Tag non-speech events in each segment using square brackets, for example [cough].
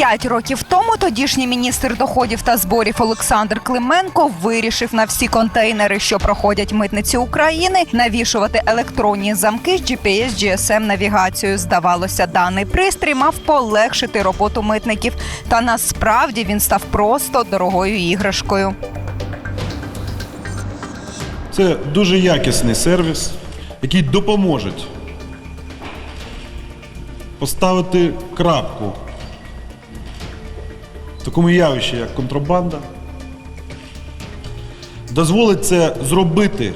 П'ять років тому тодішній міністр доходів та зборів Олександр Клименко вирішив на всі контейнери, що проходять митниці України, навішувати електронні замки з GPS GSM навігацією. Здавалося, даний пристрій мав полегшити роботу митників. Та насправді він став просто дорогою іграшкою. Це дуже якісний сервіс, який допоможе поставити крапку такому явищі, як контрабанда. Дозволить це зробити,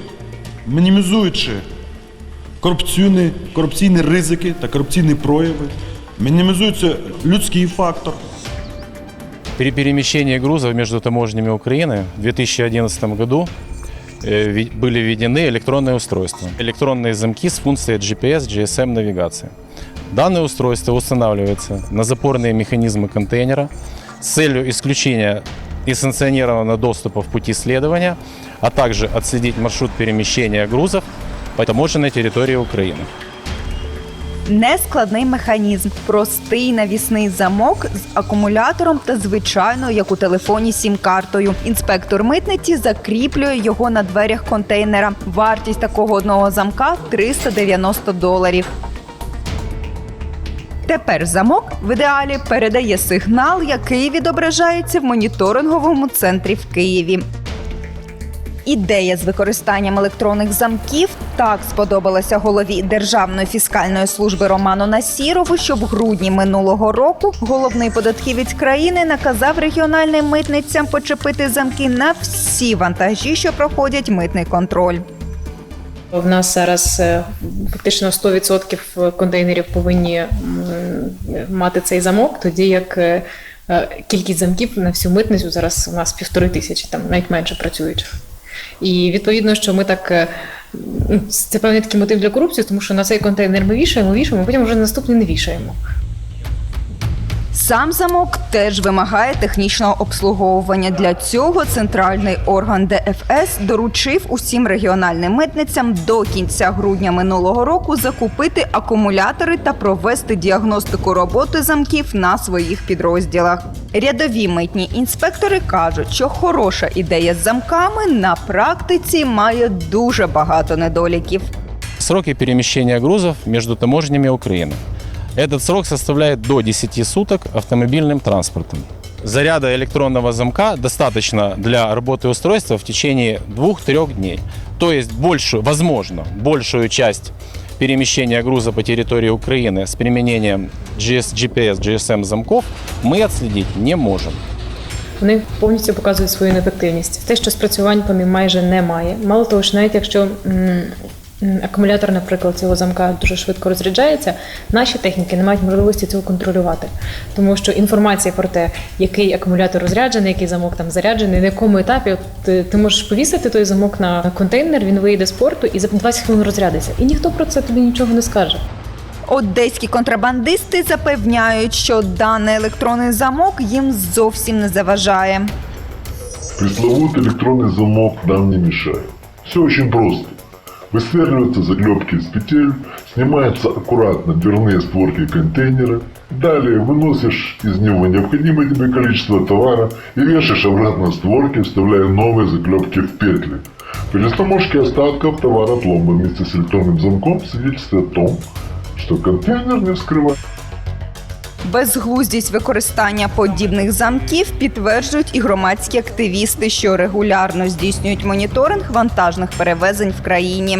мінімізуючи корупційні, корупційні ризики та корупційні прояви, мінімізується людський фактор. При перемещении грузов между таможнями Украины в 2011 году э, ви- были введены электронные устройства. Электронные замки с функцией GPS, GSM навигации. Данное устройство устанавливается на запорные механизмы контейнера с целью исключения несанкционированного доступа в пути следования, а также отследить маршрут перемещения грузов по таможенной территории Украины. Нескладний механізм, простий навісний замок з акумулятором та звичайною, як у телефоні, сім-картою. Інспектор митниці закріплює його на дверях контейнера. Вартість такого одного замка 390 доларів. Тепер замок в ідеалі передає сигнал, який відображається в моніторинговому центрі в Києві. Ідея з використанням електронних замків так сподобалася голові Державної фіскальної служби Роману Насірову, що в грудні минулого року головний податківець країни наказав регіональним митницям почепити замки на всі вантажі, що проходять митний контроль. В нас зараз е, фактично 100% контейнерів повинні мати цей замок, тоді як е, е, кількість замків на всю митницю зараз у нас півтори тисячі, там навіть менше працюючих. І відповідно, що ми так. Це певний такий мотив для корупції, тому що на цей контейнер ми вішаємо, вішаємо, потім вже наступний не вішаємо. Сам замок теж вимагає технічного обслуговування. Для цього центральний орган ДФС доручив усім регіональним митницям до кінця грудня минулого року закупити акумулятори та провести діагностику роботи замків на своїх підрозділах. Рядові митні інспектори кажуть, що хороша ідея з замками на практиці має дуже багато недоліків. Сроки перемещения грузов между таможнями Украины. Этот срок составляет до 10 суток автомобильным транспортом. Заряда электронного замка достаточно для работы устройства в течение 2-3 дней. То есть большую, возможно, большую часть перемещения груза по территории Украины с применением GS, GPS, GSM замков мы отследить не можем. Вони повністю показують свою неефективність. Те, що спрацювань по ним майже немає. Мало того, що навіть якщо м, м, акумулятор, наприклад, цього замка дуже швидко розряджається, наші техніки не мають можливості цього контролювати. Тому що інформація про те, який акумулятор розряджений, який замок там заряджений, на якому етапі от, ти, ти можеш повісити той замок на контейнер, він вийде з порту і за 20 хвилин розрядиться. І ніхто про це тобі нічого не скаже. Одеські контрабандисти запевняють, що даний електронний замок їм зовсім не заважає. Пресловутый электронный замок нам не мешает. Все очень просто. Высверливаются заклепки из петель, снимаются аккуратно дверные створки контейнера, далее выносишь из него необходимое тебе количество товара и вешаешь обратно створки, вставляя новые заклепки в петли. При растаможке остатков товара пломба вместе с электронным замком свидетельствует о том, что контейнер не вскрывается. Безглуздість використання подібних замків підтверджують і громадські активісти, що регулярно здійснюють моніторинг вантажних перевезень в країні.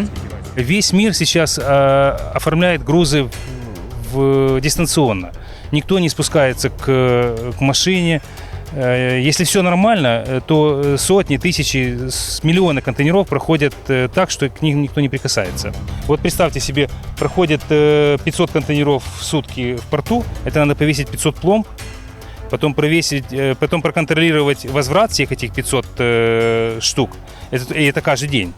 Весь мир сейчас э, оформляет грузы в, в- дистанционно. Никто не спускается к, к машине. Э, Если все нормально, э, то э, сотни, тысячи, миллионы контейнеров проходят так, что к ним никто не прикасается. Вот представьте себе, проходит э, 500 контейнеров в сутки в порту, это надо повесить 500 пломб, потом провесить, потом проконтролировать возврат всех этих 500 э, штук. Это, и это каждый день.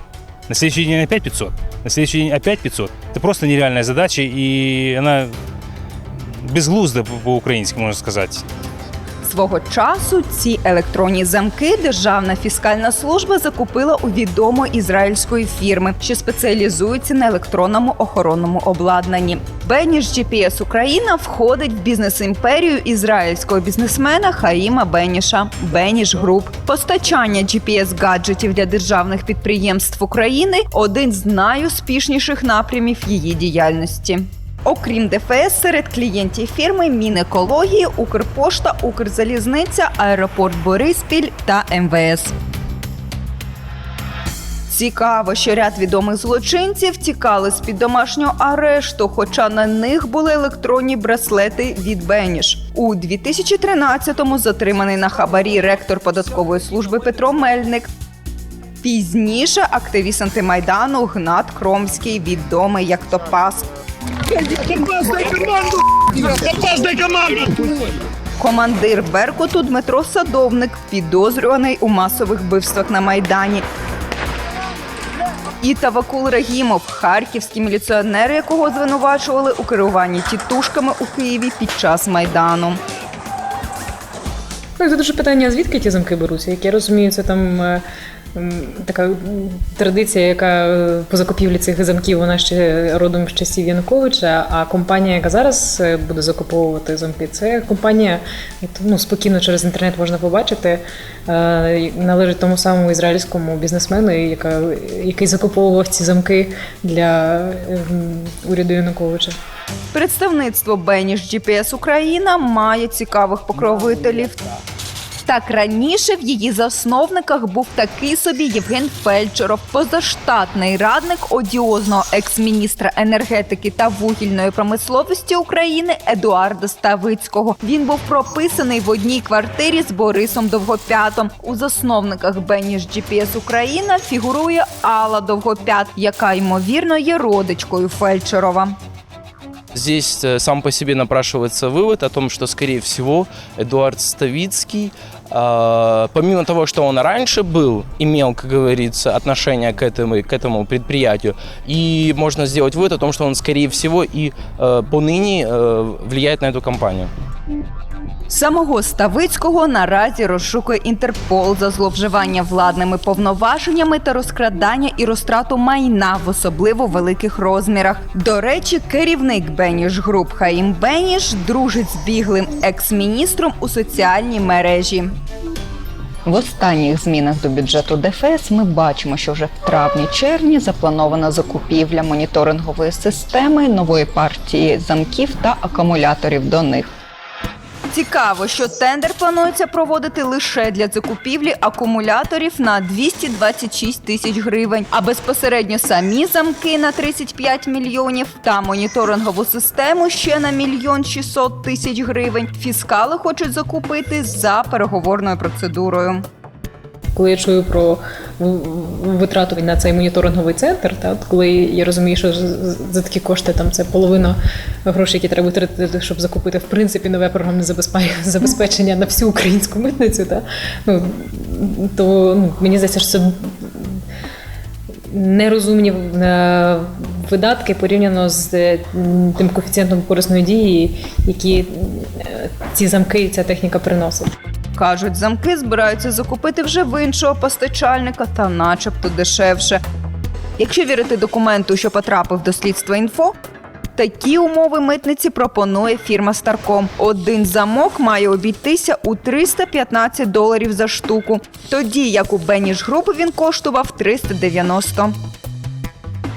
На следующий день опять 500, на следующий день опять 500. Это просто нереальная задача, и она безглузда по- по-украински, можно сказать. Свого часу ці електронні замки Державна фіскальна служба закупила у відомої ізраїльської фірми, що спеціалізується на електронному охоронному обладнанні. Беніш GPS Україна входить в бізнес-імперію ізраїльського бізнесмена Хаїма Беніша Беніш Груп. Постачання GPS гаджетів для державних підприємств України один з найуспішніших напрямів її діяльності. Окрім ДФС, серед клієнтів фірми Мінекології, Укрпошта, Укрзалізниця, Аеропорт Бориспіль та МВС. Цікаво, що ряд відомих злочинців тікали з під домашнього арешту, хоча на них були електронні браслети від Беніш. У 2013-му затриманий на хабарі ректор податкової служби Петро Мельник. Пізніше активіст антимайдану Гнат Кромський, відомий як Топас. Командир Беркуту Дмитро Садовник, підозрюваний у масових вбивствах на Майдані. І Тавакул Рагімов, харківський міліціонер, якого звинувачували у керуванні тітушками у Києві під час майдану. Ну, це дуже питання, звідки ті замки беруться. Як я розумію, це там е, така традиція, яка е, по закупівлі цих замків, вона ще родом з часів Януковича. А компанія, яка зараз е, буде закуповувати замки, це компанія, ну, спокійно через інтернет можна побачити, е, належить тому самому ізраїльському бізнесмену, яка, який закуповував ці замки для е, уряду Януковича. Представництво Беніш GPS Україна має цікавих покровителів. Так раніше в її засновниках був такий собі Євген Фельдшеров, позаштатний радник одіозного екс-міністра енергетики та вугільної промисловості України Едуарда Ставицького. Він був прописаний в одній квартирі з Борисом Довгопятом. У засновниках Беніш GPS Україна фігурує Алла Довгопят, яка ймовірно є родичкою Фельдшерова. Здесь э, сам по себе напрашивается вывод о том, что, скорее всего, Эдуард Ставицкий, э, помимо того, что он раньше был, имел, как говорится, отношение к этому, к этому предприятию, и можно сделать вывод о том, что он, скорее всего, и э, поныне э, влияет на эту компанию. Самого Ставицького наразі розшукує Інтерпол за зловживання владними повноваженнями та розкрадання і розтрату майна в особливо великих розмірах. До речі, керівник Беніш Груп Хаїм Беніш дружить з біглим екс-міністром у соціальній мережі. В останніх змінах до бюджету ДФС ми бачимо, що вже в травні-червні запланована закупівля моніторингової системи нової партії замків та акумуляторів до них. Цікаво, що тендер планується проводити лише для закупівлі акумуляторів на 226 тисяч гривень, а безпосередньо самі замки на 35 мільйонів та моніторингову систему ще на мільйон 600 тисяч гривень. Фіскали хочуть закупити за переговорною процедурою. Коли я чую про витрату на цей моніторинговий центр, та от коли я розумію, що за такі кошти там це половина грошей, які треба витратити, щоб закупити в принципі нове програмне [laughs] забезпечення на всю українську митницю, та ну то ну мені здається, що це нерозумні е, видатки порівняно з е, тим коефіцієнтом корисної дії, які е, ці замки і ця техніка приносить. Кажуть, замки збираються закупити вже в іншого постачальника та начебто дешевше. Якщо вірити документу, що потрапив до слідства інфо, такі умови митниці пропонує фірма Старком. Один замок має обійтися у 315 доларів за штуку, тоді як у Беніш Груп він коштував 390.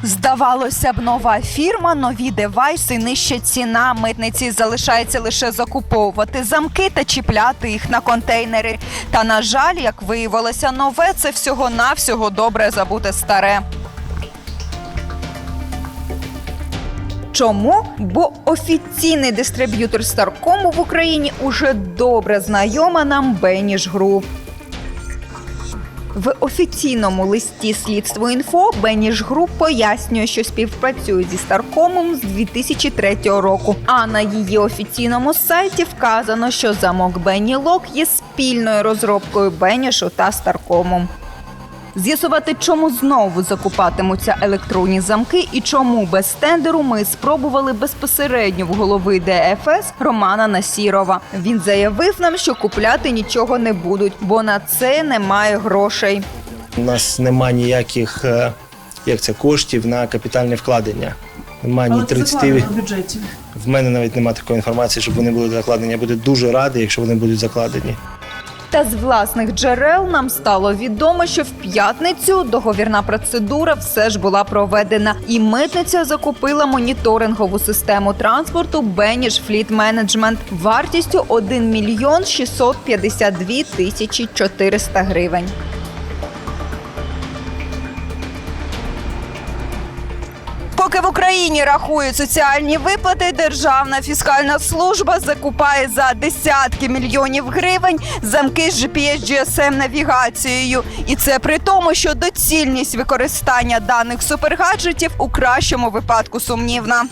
Здавалося б, нова фірма, нові девайси, нижча ціна. Митниці залишається лише закуповувати замки та чіпляти їх на контейнери. Та на жаль, як виявилося, нове це всього навсього добре забуте старе. Чому? Бо офіційний дистриб'ютор Старкому в Україні уже добре знайома нам Беніш Груп. В офіційному листі слідство інфо Беніш Груп пояснює, що співпрацює зі Старкомом з 2003 року. А на її офіційному сайті вказано, що замок Бенні Лок є спільною розробкою Бенішу та Старкому. З'ясувати, чому знову закупатимуться електронні замки і чому без тендеру ми спробували безпосередньо в голови ДФС Романа Насірова. Він заявив нам, що купляти нічого не будуть, бо на це немає грошей. У нас нема ніяких е, як це, коштів на капітальне вкладення. Нема ні 30... в бюджеті. В мене навіть немає такої інформації, щоб вони були закладені. Я буду дуже радий, якщо вони будуть закладені. Та з власних джерел нам стало відомо, що в п'ятницю договірна процедура все ж була проведена, і митниця закупила моніторингову систему транспорту Беніш Фліт Менеджмент вартістю 1 мільйон 652 тисячі 400 гривень. Поки в Україні рахують соціальні виплати, Державна фіскальна служба закупає за десятки мільйонів гривень замки з GPS GSM навігацією. І це при тому, що доцільність використання даних супергаджетів у кращому випадку сумнівна.